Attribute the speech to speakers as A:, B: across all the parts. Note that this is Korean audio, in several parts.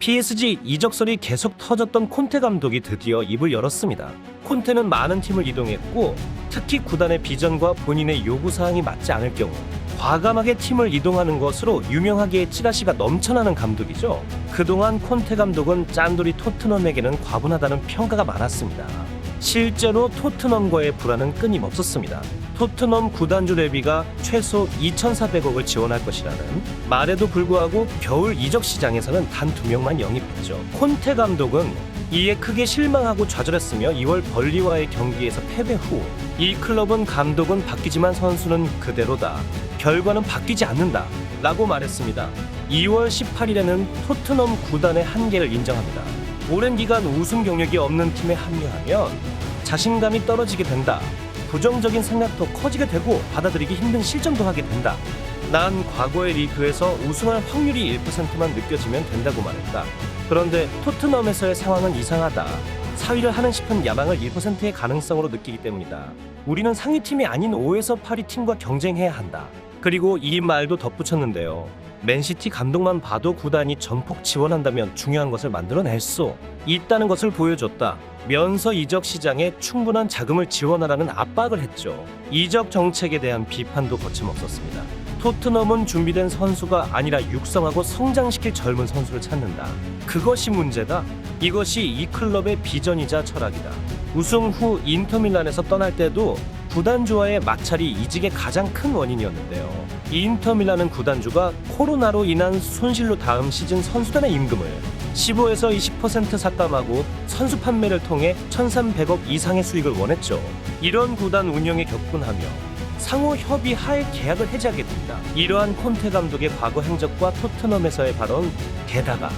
A: PSG 이적설이 계속 터졌던 콘테 감독이 드디어 입을 열었습니다. 콘테는 많은 팀을 이동했고 특히 구단의 비전과 본인의 요구 사항이 맞지 않을 경우 과감하게 팀을 이동하는 것으로 유명하기에 찌라시가 넘쳐나는 감독이죠. 그동안 콘테 감독은 짠돌이 토트넘에게는 과분하다는 평가가 많았습니다. 실제로 토트넘과의 불화는 끊임없었습니다. 토트넘 구단주 레비가 최소 2,400억을 지원할 것이라는 말에도 불구하고 겨울 이적 시장에서는 단 두 명만 영입했죠. 콘테 감독은 이에 크게 실망하고 좌절했으며 2월 벌리와의 경기에서 패배 후 이 클럽은 감독은 바뀌지만 선수는 그대로다. 결과는 바뀌지 않는다. 라고 말했습니다. 2월 18일에는 토트넘 구단의 한계를 인정합니다. 오랜 기간 우승 경력이 없는 팀에 합류하면 자신감이 떨어지게 된다. 부정적인 생각도 커지게 되고 받아들이기 힘든 실점도 하게 된다. 난 과거의 리그에서 우승할 확률이 1%만 느껴지면 된다고 말했다. 그런데 토트넘에서의 상황은 이상하다. 사위를 하는 싶은 야망을 1%의 가능성으로 느끼기 때문이다. 우리는 상위 팀이 아닌 5에서 8위 팀과 경쟁해야 한다. 그리고 이 말도 덧붙였는데요. 맨시티 감독만 봐도 구단이 전폭 지원한다면 중요한 것을 만들어낼 수 있다는 것을 보여줬다. 면서 이적 시장에 충분한 자금을 지원하라는 압박을 했죠. 이적 정책에 대한 비판도 거침없었습니다. 토트넘은 준비된 선수가 아니라 육성하고 성장시킬 젊은 선수를 찾는다. 그것이 문제다. 이것이 이 클럽의 비전이자 철학이다. 우승 후 인터밀란에서 떠날 때도 구단주와의 마찰이 이직의 가장 큰 원인이었는데요. 인터밀란은 구단주가 코로나로 인한 손실로 다음 시즌 선수단의 임금을 15에서 20% 삭감하고 선수 판매를 통해 1,300억 이상의 수익을 원했죠. 이런 구단 운영에 격분하며 상호 협의 하에 계약을 해지하게 됩니다. 이러한 콘테 감독의 과거 행적과 토트넘에서의 발언 게다가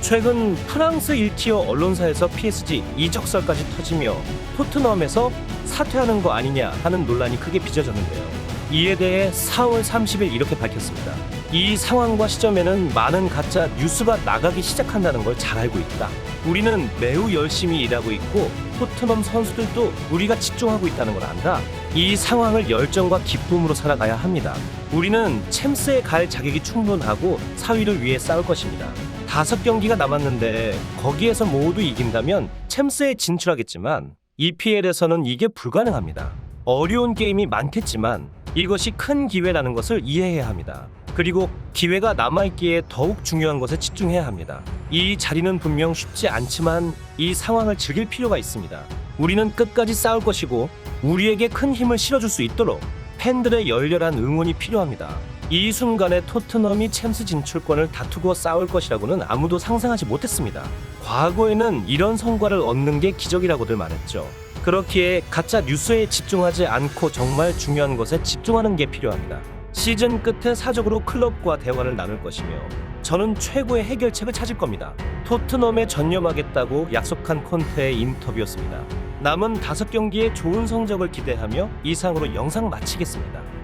A: 최근 프랑스 1티어 언론사에서 PSG 이적설까지 터지며 토트넘에서 사퇴하는 거 아니냐 하는 논란이 크게 빚어졌는데요. 이에 대해 4월 30일 이렇게 밝혔습니다. 이 상황과 시점에는 많은 가짜 뉴스가 나가기 시작한다는 걸 잘 알고 있다. 우리는 매우 열심히 일하고 있고 토트넘 선수들도 우리가 집중하고 있다는 걸 안다. 이 상황을 열정과 기쁨으로 살아가야 합니다. 우리는 챔스에 갈 자격이 충분하고 사위를 위해 싸울 것입니다. 다섯 경기가 남았는데 거기에서 모두 이긴다면 챔스에 진출하겠지만 EPL에서는 이게 불가능합니다. 어려운 게임이 많겠지만 이것이 큰 기회라는 것을 이해해야 합니다. 그리고 기회가 남아있기에 더욱 중요한 것에 집중해야 합니다. 이 자리는 분명 쉽지 않지만 이 상황을 즐길 필요가 있습니다. 우리는 끝까지 싸울 것이고 우리에게 큰 힘을 실어줄 수 있도록 팬들의 열렬한 응원이 필요합니다. 이 순간에 토트넘이 챔스 진출권을 다투고 싸울 것이라고는 아무도 상상하지 못했습니다. 과거에는 이런 성과를 얻는 게 기적이라고들 말했죠. 그렇기에 가짜 뉴스에 집중하지 않고 정말 중요한 것에 집중하는 게 필요합니다. 시즌 끝에 사적으로 클럽과 대화를 나눌 것이며 저는 최고의 해결책을 찾을 겁니다. 토트넘에 전념하겠다고 약속한 콘테의 인터뷰였습니다. 남은 다섯 경기에 좋은 성적을 기대하며 이상으로 영상 마치겠습니다.